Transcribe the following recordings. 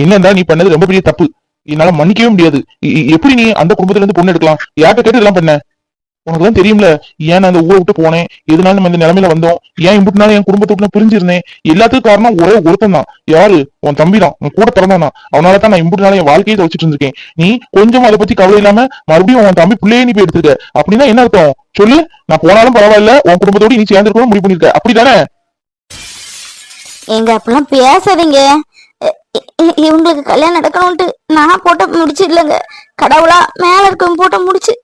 என்னடா நீ பண்ணது ரொம்ப பெரிய தப்பு. என்னால மன்னிக்கவே முடியாது. எப்படி நீ அந்த குடும்பத்துல இருந்து பொண்ணு எடுக்கலாம்? யார்கிட்ட கேட்டு இதெல்லாம் பண்ண? உனக்கு தான் தெரியும்ல ஏன் நான் அந்த ஊரை விட்டு போனேன்? எதனால நம்ம இந்த நிலைமையில வந்தோம்? ஏன் இப்படி என் குடும்பத்தை விட்டு பிரிஞ்சிருந்தேன்? எல்லாத்துக்கும் காரணம் ஒரே ஒருத்தன் தான். யாரு? உன் தம்பி தான். உன் கூட பிறந்தான் அவனால தான் நான் இம்புட்டுனால என் வாழ்க்கையை துவச்சிட்டு இருந்திருக்கேன். நீ கொஞ்சம் அதை பத்தி கவலை இல்லாம மறுபடியும் உன் தம்பி பிள்ளையே நீ போய் எடுத்துக்க அப்படின்னா என்ன அர்த்தம்? சொல்லு. நான் போனாலும் பரவாயில்ல. உன் குடும்பத்தோட நீ சேர்ந்துருக்கணும் முடிவு பண்ணிருக்க அப்படிதானே? எங்க அப்படிலாம் பேசாதீங்க. இவங்களுக்கு கல்யாணம் நடக்கணும்ட்டு நான் போட்ட முடிச்சு இல்லைங்க. கடவுளா மேல இருக்கவங்க போட்ட முடிச்சு.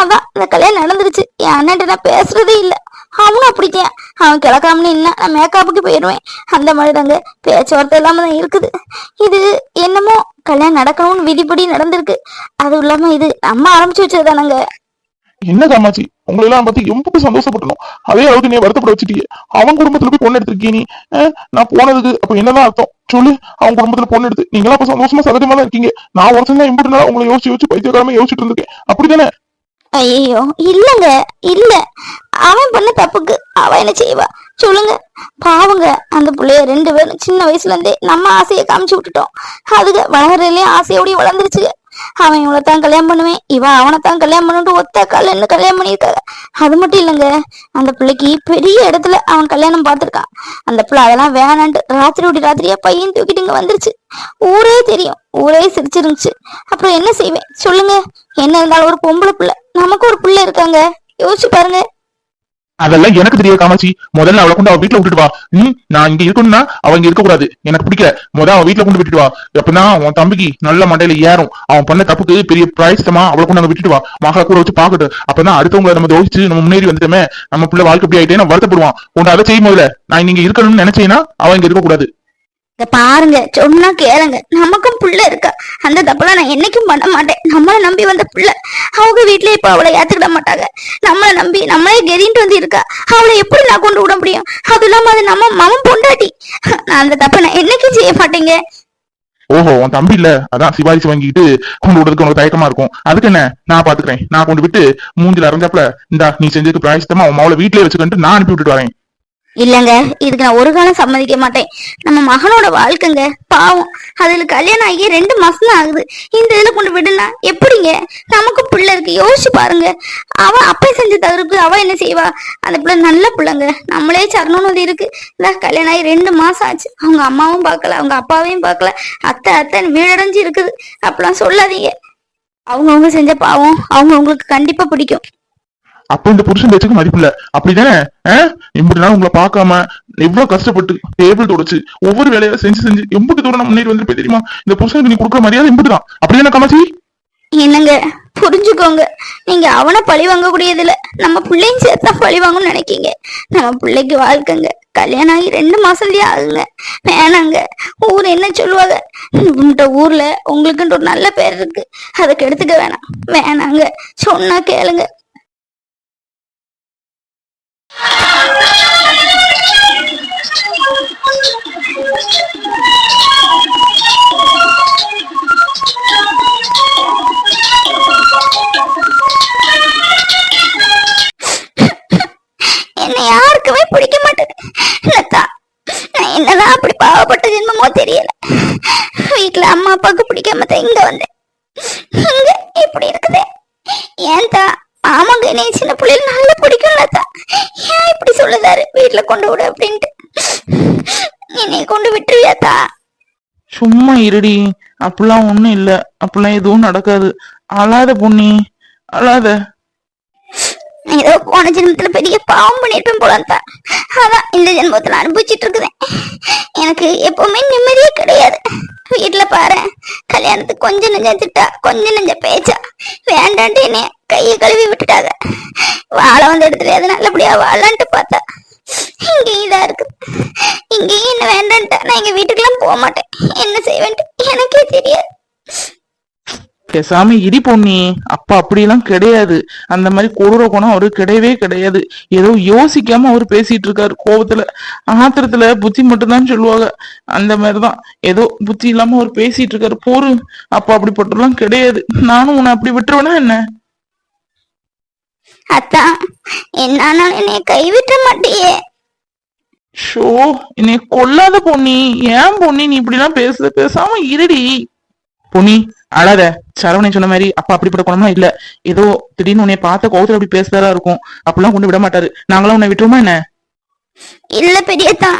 அதான் இந்த கல்யாணம் நடந்துருச்சு. என் அண்ணன்ட்ட நான் பேசுறதே இல்ல. அவனும் அப்படித்தான். அவன் கிளக்காமனு என்ன நான் மேக்கப்புக்கு போயிடுவேன். அந்த மாதிரி தாங்க பேச்சுவார்த்தை இல்லாம தான் இருக்குது. இது என்னமோ கல்யாணம் நடக்கணும்னு விதிப்படி நடந்திருக்கு. அதுவும் இல்லாம இது நம்ம ஆரம்பிச்சு வச்சது தானங்க என்ன காமாச்சி உங்களை எல்லாம் பார்த்து ரொம்ப சந்தோஷப்பட்டணும். அதே அளவுக்கு நீ வருத்தப்பட வச்சுட்டியே. அவன் குடும்பத்துல போய் பொண்ணு எடுத்திருக்கீ நீ? நான் போனதுக்கு அப்ப என்னதான் அர்த்தம்? சொல்லு. அவன் குடும்பத்துல பொண்ணு எடுத்து நீங்களா அப்ப சந்தோஷமா சகஜமா தான் இருக்கீங்க. நான் ஒருத்தன் தான் இம்புட்டு உங்களை யோசிச்சு யோசிச்சு பைத்தியக்காரமா யோசிச்சுட்டு இருந்திருக்கேன். அப்படிதானே ஐயோ இல்லங்க இல்ல. அவன் பண்ண தப்புக்கு அவ என்ன செய்வா? சொல்லுங்க. பாவங்க அந்த பிள்ளைய ரெண்டு பேரும் சின்ன வயசுல இருந்தே நம்ம ஆசையை காமிச்சு விட்டுட்டோம். அதுக வளர்றதுலயும் ஆசையோடய வளர்ந்துருச்சு அவன் இவனை தான் கல்யாணம் பண்ணுவேன். இவன் அவனை தான் கல்யாணம் பண்ணிட்டு ஒத்த கால கல்யாணம் பண்ணியிருக்காங்க அது மட்டும் இல்லைங்க. அந்த பிள்ளைக்கு பெரிய இடத்துல அவன் கல்யாணம் பார்த்துருக்கான். அந்த பிள்ளை அதெல்லாம் வேணான்ட்டு ராத்திரி ஓடி ராத்திரியா பையன் தூக்கிட்டு இங்க வந்துருச்சு. ஊரே தெரியும். ஊரே சிரிச்சிருந்துச்சு. அப்புறம் என்ன செய்வேன்? சொல்லுங்க. என்ன இருந்தாலும் ஒரு பொம்பளை பிள்ளை. நமக்கு ஒரு பிள்ளை இருக்காங்க. யோசிச்சு பாருங்க. அதெல்லாம் எனக்கு தெரிய காமாச்சி முதல்ல அவளை கொண்டு அவ வீட்டுல விட்டுட்டு வா. ம் நான் இங்க இருக்கணும்னா அவ இங்க இருக்க கூடாது எனக்கு பிடிக்கல. முதல் அவன் வீட்டுல கொண்டு விட்டுட்டு வா. அப்பதான் உன் தம்பிக்கு நல்ல மண்டையில ஏறும். அவன் பண்ண தப்புக்கு பெரிய பிராய்ஸ்தமா அவளை கொண்டு அங்க விட்டுட்டு வா. மகளை கூட வச்சு பாக்கட்டு அப்பதான் அடுத்தவங்களை நம்ம தோசிச்சு நம்ம முன்னேறி வந்துட்டோமே. நம்ம பிள்ளை வாழ்க்கை அப்படி ஆயிட்டே வருத்தப்படுவான். உன்னை அதை செய்யும் முதல்ல நான் இங்க இருக்கணும்னு நினைச்சேன்னா அவன் இங்க இருக்க இங்க பாருங்க சொன்னா கேளுங்க. நமக்கும் புள்ள இருக்கா? அந்த தப்பெல்லாம் நான் என்னைக்கும் பண்ண மாட்டேன். நம்மளை நம்பி வந்த புள்ள அவங்க வீட்லயே இப்ப அவளை ஏத்துக்கிட மாட்டாங்க. நம்மளை நம்பி நம்மளே கெரின்ட்டு வந்து இருக்கா? அவளை எப்படி நான் கொண்டு விட முடியும்? அது இல்லாம அது நம்ம மவன் பொண்டாட்டி. நான் அந்த தப்பை நான் என்னைக்கும் செய்ய மாட்டேங்க. ஓஹோ உன் தம்பி இல்ல? அதான் சிபாரிசு வாங்கிட்டு கொண்டு விடுறதுக்கு உனக்கு தயக்கமா இருக்கும். அதுக்கு என்ன? நான் பாத்துக்கிறேன். நான் கொண்டு விட்டு மூஞ்சில அரைஞ்சாப்ல இந்தா நீ செஞ்சதுக்கு பிராயசித்தமா உன் மாவுல வீட்லயே வச்சுக்கிட்டு நான் அனுப்பி விட்டுட்டு வரேன். இல்லங்க இதுக்கு நான் ஒரு காலம் சம்மதிக்க மாட்டேன். நம்ம மகனோட வாழ்க்கைங்க பாவம். அதுல கல்யாணம் ஆகி ரெண்டு மாசம் தான் ஆகுது. இந்த இதுல கொண்டு விடனா எப்படிங்க? நமக்கு பிள்ளை இருக்கு யோசிச்சு பாருங்க. அவ அப்பா செஞ்ச தவிர்க்கு அவ என்ன செய்வா? அந்த பிள்ளை நல்ல பிள்ளைங்க. நம்மளே சரணம்னு அது இருக்கு. இந்த கல்யாணம் ஆகி ரெண்டு மாசம் ஆச்சு. அவங்க அம்மாவும் பார்க்கல அவங்க அப்பாவையும் பார்க்கல. அத்தை அத்தைன்னு வீடடைஞ்சு இருக்குது. அப்படிலாம் சொல்லாதீங்க. அவங்கவுங்க செஞ்ச பாவம் அவங்க உங்களுக்கு கண்டிப்பா பிடிக்கும். அப்ப இந்த புருஷன் பேச்சுக்கு மதிப்பு இல்ல. அப்படிதானே? ஆஹ் இப்படி நாள் உங்களை பார்க்காம எவ்வளவு கஷ்டப்பட்டு டேபிள் தொடச்சு ஒவ்வொரு வேலையை செஞ்சு செஞ்சு எம்பிட்டு தூரம் முன்னேறி வந்து தெரியுமா? இந்த புருஷனுக்கு நீ கொடுக்குற மரியாதை எம்பிட்டு தான். அப்படிதானே காமாச்சி? என்னங்க புரிஞ்சுக்கோங்க. நீங்க அவனை பழி வாங்க கூடியதுல நம்ம பிள்ளையும் சேர்த்தா பழி வாங்கணும்னு நினைக்கீங்க. நம்ம பிள்ளைக்கு வாழ்க்கைங்க. கல்யாணம் ஆகி ரெண்டு மாசம்லயே ஆகுங்க. வேணாங்க. ஊர் என்ன சொல்லுவாங்க? இந்த ஊர்ல உங்களுக்குன்ற ஒரு நல்ல பேர் இருக்கு. அதை கெடுத்துக்க வேணாம். வேணாங்க. சொன்னா கேளுங்க. யாருக்குமே பிடிக்க மாட்டேது. லதா நான் என்னதான் அப்படி பாவப்பட்ட ஜென்மமோ தெரியல. வீட்டுல அம்மா அப்பாவுக்கு பிடிக்காம தான் இங்க வந்தேன். இங்க இப்படி இருக்குதே. ஏன் தா மாமாங்க என்னை சின்ன பிள்ளைல நல்லா பிடிக்கும் ஏன் இப்படி சொல்லுதாரு? வீட்டுல கொண்டு விடு அப்படின்ட்டு. என்னை கொண்டு விட்டுருவியாத்தா சும்மா இருடி. அப்படிலாம் ஒண்ணும் இல்ல. அப்படிலாம் எதுவும் நடக்காது. அழாத பொண்ணி அழாத. ஏதோ போன ஜென்மத்துல பெரிய பாவம் பண்ணிருப்பேன் போல தான் அதான் இந்த ஜென்மத்துல அனுபவிச்சிட்டு இருக்குதேன் எனக்கு எப்பவுமே நிம்மதியே கிடையாது. கல்யாணத்துக்கு கொஞ்சம் நெஞ்ச திட்டா கொஞ்ச நெஞ்ச பேச்சா. வேண்டான்ட்டு என்னைய கையை கழுவி விட்டுட்டாங்க. வாழ வந்த இடத்துல எது நல்லபடியா வாழலான்ட்டு பார்த்தா இங்கேயும் இதா இருக்கு. இங்கேயும் என்ன வேண்டான்ட்டா. நான் எங்க வீட்டுக்கெல்லாம் போக மாட்டேன். என்ன செய்வேன்ட்டு எனக்கே தெரியாது. பேசாம இடி பொண்ணி அப்பா அப்படியெல்லாம் கிடையாது. அந்த மாதிரி கொடூர குணம் அவரு கிடையவே கிடையாது. ஏதோ யோசிக்காம அவர் பேசிட்டு இருக்காரு கோபத்துல ஆத்திரத்துல புத்தி மட்டும்தான் சொல்லுவாங்க. அந்த மாதிரிதான். ஏதோ புத்தி இல்லாம அவர் பேசிட்டு இருக்காரு போரு. அப்பா அப்படிப்பட்டெல்லாம் கிடையாது. நானும் உன்னை அப்படி விட்டுருவேனா என்ன? அத்தான் என்னானாலும் என்னைய கைவிட்ட மாட்டியே. ஷோ என்னை கொல்லாத பொன்னி. ஏன் பொன்னி? நீ இப்படிலாம் பேசுற பேசாம இருடி. பொன்னி அழாத சரவணன் சொன்ன மாதிரி அப்பா அப்படிப்பட்ட குணம்லாம் இல்ல. ஏதோ திடீர்னு உன்னை பார்த்த கோவத்துல அப்படி பேசுறதா இருக்கும். அப்படிலாம் கொண்டு விட மாட்டாரு. நாங்களாம் உன்னை விட்டுருமா என்ன? இல்ல பெரியத்தா.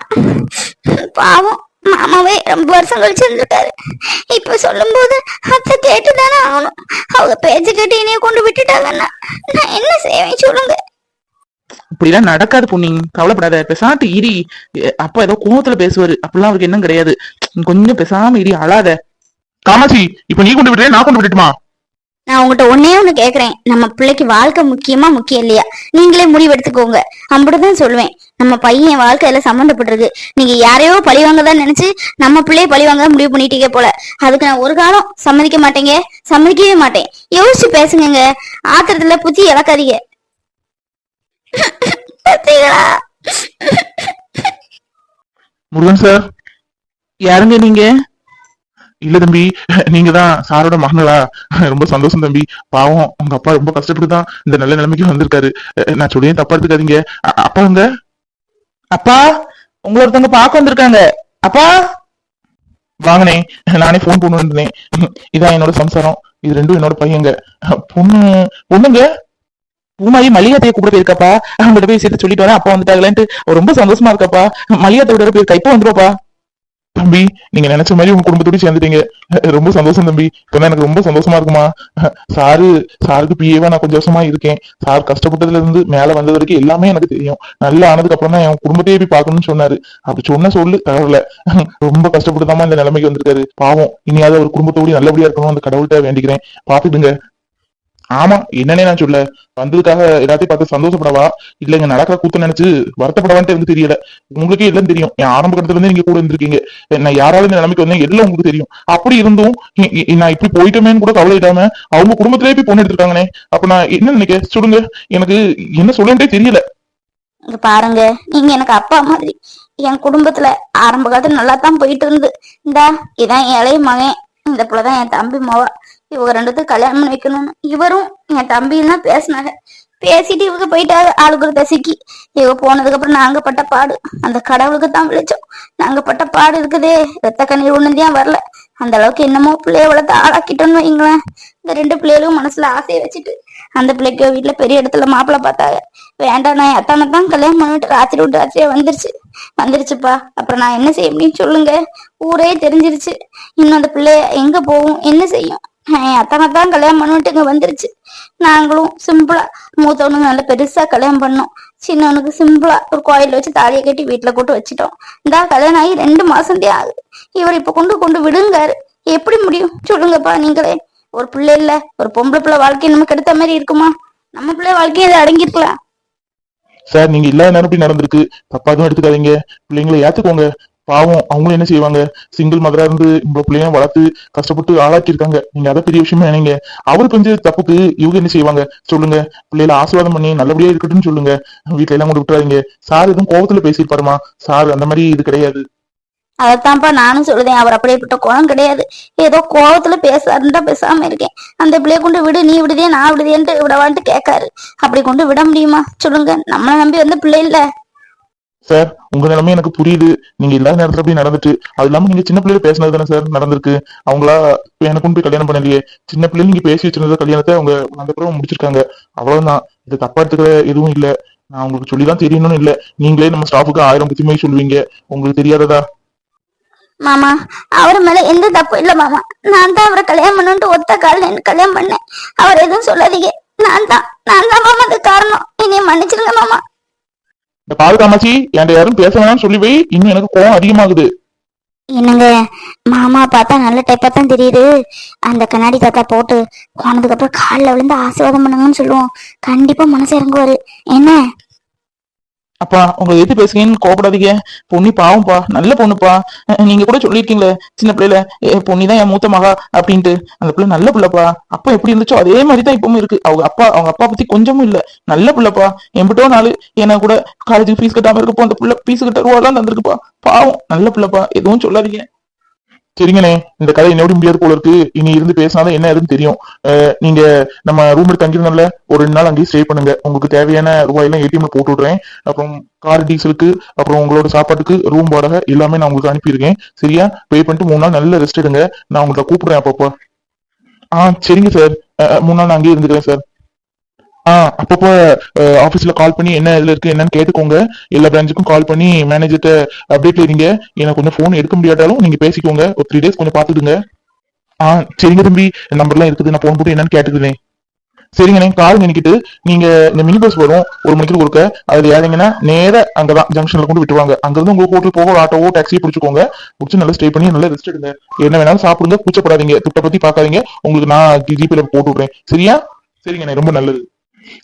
பாவம் மாமாவே ரொம்ப வருஷம் கழிச்சு இருந்துட்டாரு. இப்ப சொல்லும்போது அத்தை கேட்டுதானே ஆகணும். அவங்க பேச்சு கேட்டு என்னைய கொண்டு விட்டுட்டாங்கன்னா நான் என்ன செய்வேன் சொல்லுங்க. இப்படிலாம் நடக்காது பொன்னி கவலைப்படாத. பெசாட்டு இரி. அப்பா ஏதோ கோவத்துல பேசுவாரு. அப்படிலாம் அவருக்கு என்ன கிடையாது. கொஞ்சம் பெசாம இரி அழாத. காமாட்சி இப்ப நீ கொண்டு விடுறே நான் கொண்டு விட்டுட்டுமா நான் உங்ககிட்ட ஒன்னே ஒண்ணு கேக்குறேன். நம்ம பிள்ளைக்கு வாழ்க்கை முக்கியமா முக்கியம் இல்லையா? நீங்களே முடிவெடுத்துக்கோங்க. அப்படிதான் சொல்லுவேன். நம்ம பையன் வாழ்க்கையில சம்மந்தப்பட்டிருக்கு நீங்க யாரையோ பழிவாங்கதான் நினைச்சு நம்ம பிள்ளைய பழிவாங்க முடிவு பண்ணிட்டீங்க போல. அதுக்கு நான் ஒரு காலம் சம்மதிக்க மாட்டேங்க. சம்மதிக்கவே மாட்டேன். யோசிச்சு பேசுங்க ஆத்திரத்துல புத்தி இழக்காதீங்க? முருகன் சார் யாருங்க நீங்க? இல்ல தம்பி நீங்க தான் சாரோட மகங்களா ரொம்ப சந்தோஷம் தம்பி. பாவம் உங்க அப்பா ரொம்ப கஷ்டப்பட்டு தான் இந்த நல்ல நிலைமைக்கு வந்திருக்காரு. நான் சொல்லியும் தப்பா எடுத்துக்காதீங்க. அ- அப்பாங்க அப்பா உங்களை ஒருத்தவங்க பார்க்க வந்திருக்காங்க. அப்பா? வாங்கனே நானே ஃபோன் பண்ணு இருந்தேன் இதான் என்னோட சம்சாரம். இது ரெண்டும் என்னோட பையங்க பொண்ணு பொண்ணுங்க பூமாரி மல்லிகாத்தைய கூப்பிட போயிருக்காப்பா. அவங்ககிட்ட போய் சேர்த்து சொல்லிட்டு வரேன். அப்பா வந்துட்டாங்களேன்ட்டு. ரொம்ப சந்தோஷமா இருக்காப்பா. மல்லிகாத்தை விட போயிருக்கா இப்போ வந்துருப்பா தம்பி நீங்க நினைச்ச மாதிரி உங்க குடும்பத்தோட சேர்ந்துட்டீங்க. ரொம்ப சந்தோஷம் தம்பி. இப்பதான் எனக்கு ரொம்ப சந்தோஷமா இருக்குமா? சாரு சாருக்கு பிஏவா நான் கொஞ்சம் வருஷமா இருக்கேன். சார் கஷ்டப்பட்டதுல இருந்து மேல வந்தது வரைக்கும் எல்லாமே எனக்கு தெரியும். நல்லா ஆனதுக்கு அப்புறம் தான் என் குடும்பத்தையே போய் பாக்கணும்னு சொன்னாரு. அப்படி சொன்ன சொல்லு கடவுள. ரொம்ப கஷ்டப்பட்டுதாமா இந்த நிலைமைக்கு வந்திருக்காரு. பாவம். இனியாவது ஒரு குடும்பத்தோட நல்லபடியா இருக்கணும் அந்த கடவுள்கிட்ட வேண்டிக்கிறேன். பாத்துடுங்க ஆமா என்னன்னே நான் சொல்ல வந்ததுக்காக எல்லாத்தையும் பார்த்து சந்தோஷப்படவா? இல்ல இங்க நடக்கிற கூத்து நினைச்சு வருத்தப்படவான்ட்டு எனக்கு தெரியல. உங்களுக்கே எல்லாம் தெரியும். என் ஆரம்ப கட்டத்துல இருந்து நீங்க கூட இருந்திருக்கீங்க. நான் யாரால இந்த நிலைமைக்கு வந்தேன் எல்லாம் உங்களுக்கு தெரியும். அப்படி இருந்தும் நான் இப்படி போயிட்டோமேன்னு கூட கவலை இல்லாம அவங்க குடும்பத்திலே போய் பொண்ணு எடுத்திருக்காங்கனே அப்ப நான் என்ன நினைக்க சொல்லுங்க. எனக்கு என்ன சொல்லணும்ட்டே தெரியல. இங்க பாருங்க. நீங்க எனக்கு அப்பா மாதிரி. என் குடும்பத்துல ஆரம்ப காலத்துல நல்லா தான் போயிட்டு இருந்து இந்தா இதான் என் இளைய மகன். இந்த புள்ளதான் என் தம்பி மவ. இவங்க ரெண்டுத்துக்கும் கல்யாணம் பண்ணி வைக்கணும்னு. இவரும் என் தம்பியும் தான் பேசினாங்க. பேசிட்டு இவங்க போயிட்டா ஆளுக்கு ஒரு தசிக்கு. இவ போனதுக்கு அப்புறம் நாங்க பட்ட பாடு. அந்த கடவுளுக்கு தான் விழிச்சோம் நாங்க பட்ட பாடு இருக்குதே. ரத்த கண்ணீர் ஒண்ணுதான் வரல? அந்த அளவுக்கு என்னமோ பிள்ளைய வளர்த்து ஆளாக்கிட்டோம்னு வைங்களேன் இந்த ரெண்டு பிள்ளைகளும் மனசுல ஆசையை வச்சுட்டு அந்த பிள்ளைக்கு வீட்டுல பெரிய இடத்துல மாப்பிள்ள பார்த்தாங்க. வேண்டாம் நான் அத்தானை தான் கல்யாணம் பண்ணிட்டு ராத்திரி விட்டு ராத்திரியா வந்துருச்சு. வந்துருச்சுப்பா. அப்புறம் நான் என்ன செய்ய முடியும் சொல்லுங்க. ஊரே தெரிஞ்சிருச்சு. இன்னும் அந்த பிள்ளைய எங்க போகும்? என்ன செய்யும்? அத்தனை தான் கல்யாணம் பண்ணிட்டு இங்க வந்துருச்சு. நாங்களும் சிம்பிளா மூத்தவனுக்கு நல்ல பெருசா கல்யாணம் பண்ணோம். சின்னவனுக்கு சிம்பிளா ஒரு கோயில் வச்சு தாலியை கட்டி வீட்டுல கூட்டு வச்சிட்டோம். இந்தா கல்யாணம் ஆகி ரெண்டு மாசம் ஆகுது. இவர் இப்ப கொண்டு கொண்டு விடுங்காரு. எப்படி முடியும்? சொல்லுங்கப்பா நீங்களே. ஒரு பிள்ளை இல்ல ஒரு பொம்பளை பிள்ளை வாழ்க்கை நமக்கு எடுத்த மாதிரி இருக்குமா? நம்ம பிள்ளை வாழ்க்கையை இதை அடங்கிருக்கலாம் சார் நீங்க இல்லாத நேரம் இப்படி நடந்திருக்கு. தப்பா எடுத்துக்காதீங்க. பிள்ளைங்களை ஏத்துக்கோங்க. பாவம் அவங்களும் என்ன செய்வாங்க? சிங்கிள் மதரா இருந்து இவ்வளவு பிள்ளைங்க வளர்த்து கஷ்டப்பட்டு ஆளாக்கி இருக்காங்க நீங்க அதை பெரிய விஷயமா நினைங்க. அவர் கொஞ்சம் தப்புக்கு இவங்க என்ன செய்வாங்க? சொல்லுங்க. பிள்ளைகளை ஆசீர்வாதம் பண்ணி நல்லபடியா இருக்கட்டும்னு சொல்லுங்க. வீட்டுல எல்லாம் கொண்டு விட்டுறாதீங்க. சார் எதுவும் கோவத்துல பேசியிருப்பாருமா சார் அந்த மாதிரி இது கிடையாது. அதைத்தான்ப்பா நானும் சொல்லுதேன். அவர் அப்படியேப்பட்ட குணம் கிடையாது. ஏதோ கோவத்துல பேசாருந்தா பேசாம இருக்கேன். அந்த பிள்ளைய கொண்டு விடு நீ விடுதே நான் விடுதேன்ட்டு விடவான்ட்டு கேட்காரு. அப்படி கொண்டு விட முடியுமா? சொல்லுங்க. நம்மளை நம்பி வந்த பிள்ளை இல்ல. சார் உங்க நிலைமை எனக்கு புரியுது. நீங்க இல்லாத நேரத்துல போய் நடந்துட்டு அது இல்லாம நீங்க சின்ன பிள்ளைல பேசினது தானே சார் நடந்திருக்கு. அவங்களா எனக்கு போய் கல்யாணம் பண்ணலையே சின்ன பிள்ளைல நீங்க பேசி வச்சிருந்த கல்யாணத்தை அவங்க அந்த பிறகு முடிச்சிருக்காங்க. அவ்வளவுதான். இது தப்பா எடுத்துக்கிற எதுவும் இல்ல. நான் உங்களுக்கு சொல்லிதான் தெரியணும்னு இல்ல. நீங்களே நம்ம ஸ்டாஃபுக்கு ஆயிரம் புத்திமை சொல்லுவீங்க. உங்களுக்கு தெரியாததா? மாமா அவர் மேல எந்த தப்பும் இல்ல மாமா. நான் தான் அவரை கல்யாணம் பண்ணுன்ட்டு ஒத்த கால கல்யாணம் பண்ணேன். அவர் எதுவும் சொல்லாதீங்க. நான் தான் நான் தான் மாமா அது காரணம். என்னைய மன்னிச்சிருங்க மாமா. இந்த பால் காமாச்சி என்கிட்ட யாரும் பேச வேணாம்னு சொல்லி போய் இன்னும் எனக்கு கோவம் அதிகமாகுது. என்னங்க மாமா பார்த்தா நல்ல டைப்பா தான் தெரியுது. அந்த கண்ணாடி தாத்தா போட்டு போனதுக்கு அப்புறம் காலில் விழுந்து ஆசீர்வாதம் பண்ணுங்கன்னு சொல்லுவோம். கண்டிப்பா மனசு இறங்குவாரு. என்ன? அப்பா உங்களை எது பேசுங்கன்னு கோபப்படாதீங்க பொன்னி பாவம்ப்பா நல்ல பொண்ணுப்பா. நீங்க கூட சொல்லியிருக்கீங்களே சின்ன பிள்ளைல ஏ, தான் என் மூத்த மகா அப்படின்ட்டு. அந்த பிள்ளை நல்ல பிள்ளைப்பா. அப்பா எப்படி இருந்துச்சோ அதே மாதிரி தான் இப்பவும் இருக்கு. அவங்க அப்பா அவங்க அப்பா பத்தி கொஞ்சமும் இல்ல. நல்ல பிள்ளைப்பா. எம்பிட்டோ நாள் என்ன கூட காலேஜுக்கு ஃபீஸ் கட்டாம இருக்கப்போ அந்த பிள்ளை ஃபீஸ் கட்ட ரூபா தான் தந்திருக்குப்பா. பாவம் நல்ல பிள்ளைப்பா. எதுவும் சொல்லாதீங்க. சரிங்கண்ணே இந்த கதை என்னோட முடியாது போல இருக்கு. இனி இருந்து பேசினாதான் என்ன ஏதுன்னு தெரியும். நீங்க நம்ம ரூம் எடுத்து தங்கிருந்தோம்ல ஒரு ரெண்டு நாள் அங்கேயே ஸ்டே பண்ணுங்க. உங்களுக்கு தேவையான ரூபாயெல்லாம் ஏடிஎம்ல போட்டு விடுறேன் அப்புறம் கார் டீசலுக்கு அப்புறம் உங்களோட சாப்பாட்டுக்கு ரூம் வாடகை எல்லாமே நான் உங்களுக்கு அனுப்பியிருக்கேன். சரியா? பே பண்ணிட்டு மூணு நாள் நல்ல ரெஸ்ட் எடுங்க. நான் உங்களை கூப்பிடுறேன் அப்பப்போ. ஆ சரிங்க சார் மூணு நாள் நான் அங்கேயே இருந்துக்கிறேன் சார் அப்பப்போ ஆஃபீஸில் கால் பண்ணி என்ன இதுல இருக்கு என்னன்னு கேட்டுக்கோங்க. எல்லா பிரான்ச்சுக்கும் கால் பண்ணி மேனேஜர்கிட்ட அப்டேட்ல இருங்க எனக்கு கொஞ்சம் ஃபோன் எடுக்க முடியாட்டாலும் நீங்க பேசிக்கோங்க. ஒரு த்ரீ டேஸ் கொஞ்சம் பாத்துடுங்க ஆ சரிங்க தம்பி. நம்பர்லாம் இருக்குது. நான் ஃபோன் போட்டு என்னன்னு கேட்டுக்கிறேன். சரிங்கண்ணே கால் நினைக்கிட்டு நீங்க இந்த மினி பஸ் வரும். ஒரு மணிக்கு கொடுக்க. அதுல ஏறிங்கன்னா நேர அங்கதான் ஜங்ஷன்ல கொண்டு விட்டுருவாங்க. அங்கிருந்து உங்களுக்கு ஹோட்டல் போக ஒரு ஆட்டோவோ டாக்ஸியோ பிடிச்சிக்கோங்க. பிடிச்சி நல்லா ஸ்டே பண்ணி நல்லா ரெஸ்ட் எடுங்க. என்ன வேணாலும் சாப்பிடுங்க. கூச்சப்படாதீங்க. துட்டை பத்தி பாக்காதீங்க உங்களுக்கு நான் ஜிபேல போட்டு விடுறேன். சரியா? சரிங்கண்ணே ரொம்ப நல்லது.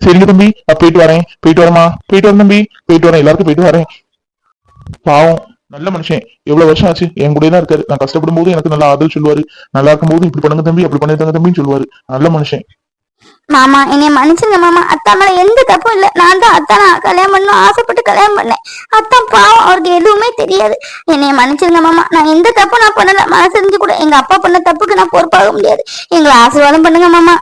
சரிங்க தம்பி நான் போயிட்டு வரேன் போயிட்டு வரமா போயிட்டு வரேன் தம்பி போயிட்டு வரேன் எல்லாருக்கும் போயிட்டு வரேன் பாவம் நல்ல மனுஷன் எவ்வளவு வருஷம் ஆச்சு என் கூட தான் இருக்காரு நான் கஷ்டப்படும் போது எனக்கு நல்லா ஆதரவு சொல்லுவாரு நல்லா இருக்கும் போது இப்படி பண்ணுங்க தம்பி அப்படி பண்ணுங்க தம்பின்னு சொல்லுவாரு நல்ல மனுஷன் மாமா என்னைய மன்னிச்சிருங்க மாமா அத்தா மேல எந்த தப்பும் இல்ல நான் தான் அத்தா நான் கல்யாணம் பண்ணணும் ஆசைப்பட்டு கல்யாணம் பண்ணேன் அத்தான் பாவம் அவருக்கு எதுவுமே தெரியாது என்னைய மன்னிச்சிருங்க மாமா நான் எந்த தப்பும் நான் பண்ணல மனசு இருந்து கூட எங்க அப்பா பண்ண தப்புக்கு நான் பொறுப்பாக முடியாது எங்களை ஆசீர்வாதம் பண்ணுங்க மாமா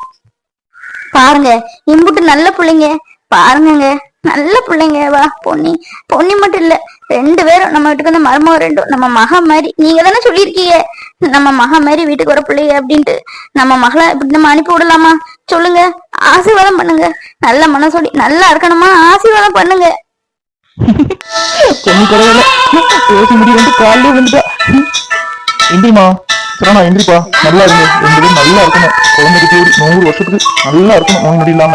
பாருங்க இம்புட்டு நல்ல பிள்ளைங்க. பாருங்கங்க நல்ல பிள்ளைங்க. வா பொன்னி. பொன்னி மட்டும் இல்ல ரெண்டு பேரும் நம்ம வீட்டுக்கு வந்து மருமக ரெண்டும் நம்ம மக மாதிரி. நீங்க தானே சொல்லியிருக்கீங்க நம்ம மகா மாதிரி வீட்டுக்கு வர பிள்ளைங்க அப்படின்ட்டு. நம்ம மகளை இப்படி நம்ம அனுப்பி விடலாமா? சொல்லுங்க ஆசீர்வாதம் பண்ணுங்க. நல்ல மனசோடி நல்லா இருக்கணுமா? ஆசீர்வாதம் பண்ணுங்க. கொஞ்சம் குறையல பேசி முடி வந்து காலையில வந்துட்டா எந்திரிமா சரணா எந்திரிப்பா. நல்லா இருங்க ரெண்டு பேரும் நல்லா இருக்கணும். குழந்தைக்கு தேடி நூறு வருஷத்துக்கு நல்லா இருக்கணும். நோய் நொடி இல்லாம.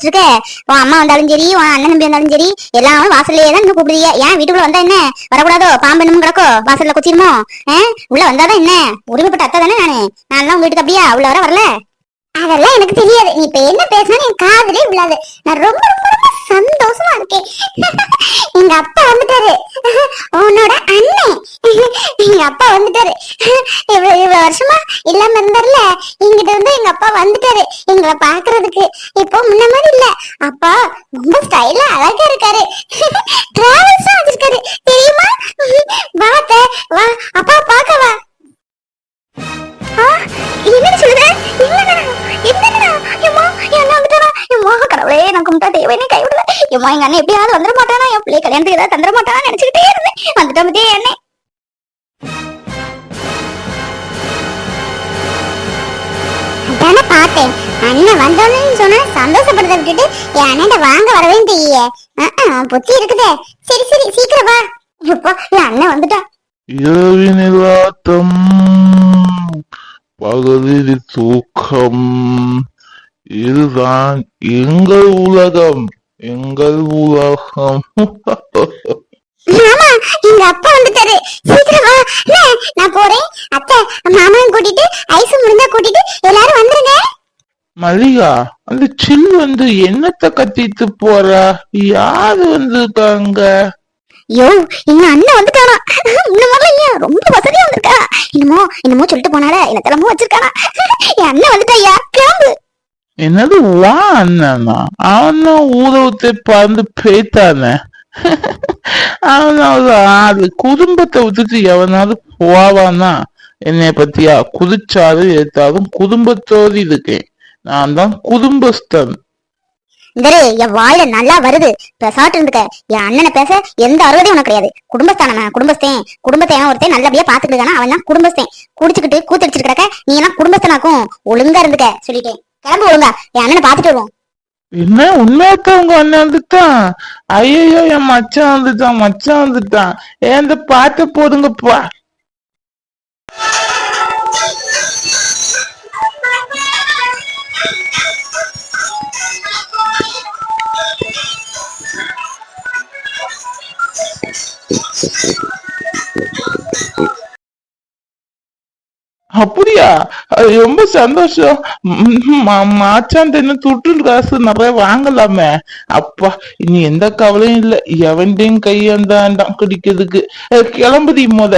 ஈண்டு இருக்க உன் அம்மா வந்தாலும் சரி உன் அண்ணன் தம்பி வந்தாலும் சரி எல்லாரும் வாசல்லையே தான் இன்னும் கூப்பிடுறீங்க ஏன் வீட்டுக்குள்ள வந்தா என்ன? வரக்கூடாதோ? பாம்பு என்னமோ கிடக்கோ? வாசல்ல குச்சிருமோ உள்ள வந்தாதான் என்ன? உரிமைப்பட்ட அத்தை தானே நானு? நான் எல்லாம் உங்க வீட்டுக்கு அப்படியா? உள்ள வர வரல? அதெல்லாம் எனக்கு தெரியாது. நீ இப்ப என்ன பேசினாலும் என் காதலே விழாது. நான் ரொம்ப ரொம்ப ரொம்ப சந்தோஷமா இருக்கேன். எங்க அப்பா வந்துட்டாரு. உன்னோட அண்ணன். எங்க அப்பா வந்துட்டாரு. இவ்வளவு இவ்வளவு வருஷமா இல்லாம இருந்தாருல? இங்கிட்ட இருந்து எங்க அப்பா வந்துட்டாரு. எங்களை பாக்குறதுக்கு இப்போ முன்ன மாதிரி இல்ல. அப்பா ரொம்ப ஸ்டைலா அழகா இருக்காரு. கைவிடல எம்மா எங்க அண்ணன் எப்படியாவது வந்துட மாட்டானா? என் பிள்ளை கல்யாணத்துக்கு ஏதாவது தந்துட மாட்டானா நினைச்சுக்கிட்டே இருந்தேன். வந்துட்டா பத்தியே அண்ணன் அதானே பார்த்தேன். அண்ணன் வந்தோன்னு சொன்னா சந்தோஷப்படுறத விட்டுட்டு என் அண்ணன் வாங்க வரவே தெரிய புத்தி இருக்குதே. சரி சரி சீக்கிரம் வா. எப்பா என் அண்ணன் வந்துட்டா. இரவினில் ஆட்டம் பகலில் தூக்கம். இதுதான் எங்கள் உலகம். எங்கள் உலகம். மாமா எங்க அப்பா வந்துட்டாரு. சீக்கிரம் வா. நான் போறேன். அத்தை மாமாவும் கூட்டிட்டு ஐஸ் முடிஞ்சா கூட்டிட்டு எல்லாரும் வந்துருங்க. மல்லிகா அந்த சில் வந்து என்னத்த கத்திட்டு போறா? யாரு வந்திருக்காங்க? ஐயோ எங்க அண்ணன் வந்துட்டானா. இந்த மாதிரிலாம் ரொம்ப வசதியா வந்திருக்கா. என்னமோ என்னமோ சொல்லிட்டு போனால என்ன தலைமோ வச்சிருக்கானா. என் அண்ணன் வந்துட்டாயா கிளம்பு. என்னது வா அண்ணனா? அவன் ஊரவத்தை பறந்து பேத்தானே? அவனாவது ஆளு குடும்பத்தை விட்டுட்டு எவனாவது போவானா? என்னைய பத்தியா? குதிச்சாலும் எடுத்தாலும் குடும்பத்தோடு இருக்கேன். நான் தான் குடும்பஸ்தன். இந்தரே என் வாயில நல்லா வருது. பெசாட்டு இருந்துக்க. என் அண்ணனை பேச எந்த அறுவதையும் உனக்கு கிடையாது. குடும்பஸ்தான குடும்பஸ்தேன். குடும்பத்தை எவன் ஒருத்தன் நல்லபடியா பாத்துக்கிட்டு அவன் தான் குடும்பஸ்தேன். குடிச்சுக்கிட்டு கூத்தடிச்சிட்டு கிடக்க நீ எல்லாம் குடும்பஸ்தனாக்கும். ஒழுங்கா இருந்துக்க சொல்லிட்டேன். கிளம்பு ஒழுங்கா என் அண்ணனை பாத்துட்டு வருவோம். என்ன? உண்மையாத்தான் உங்க அண்ணன் வந்துட்டான் ஐயோ என் மச்சான் வந்துட்டான் மச்சான் வந்துட்டான். ஏன் இந்த பாட்ட போடுங்கப்பா. ரொம்ப சந்தோஷம். மாச்சான் தென்ன துட்டுல் காசு நிறைய வாங்கலாமே. அப்பா இனி எந்த கவலையும் இல்ல. எவன்டையும் கையாண்டாண்டாம் குடிக்கிறதுக்கு. கிளம்புதி மொத.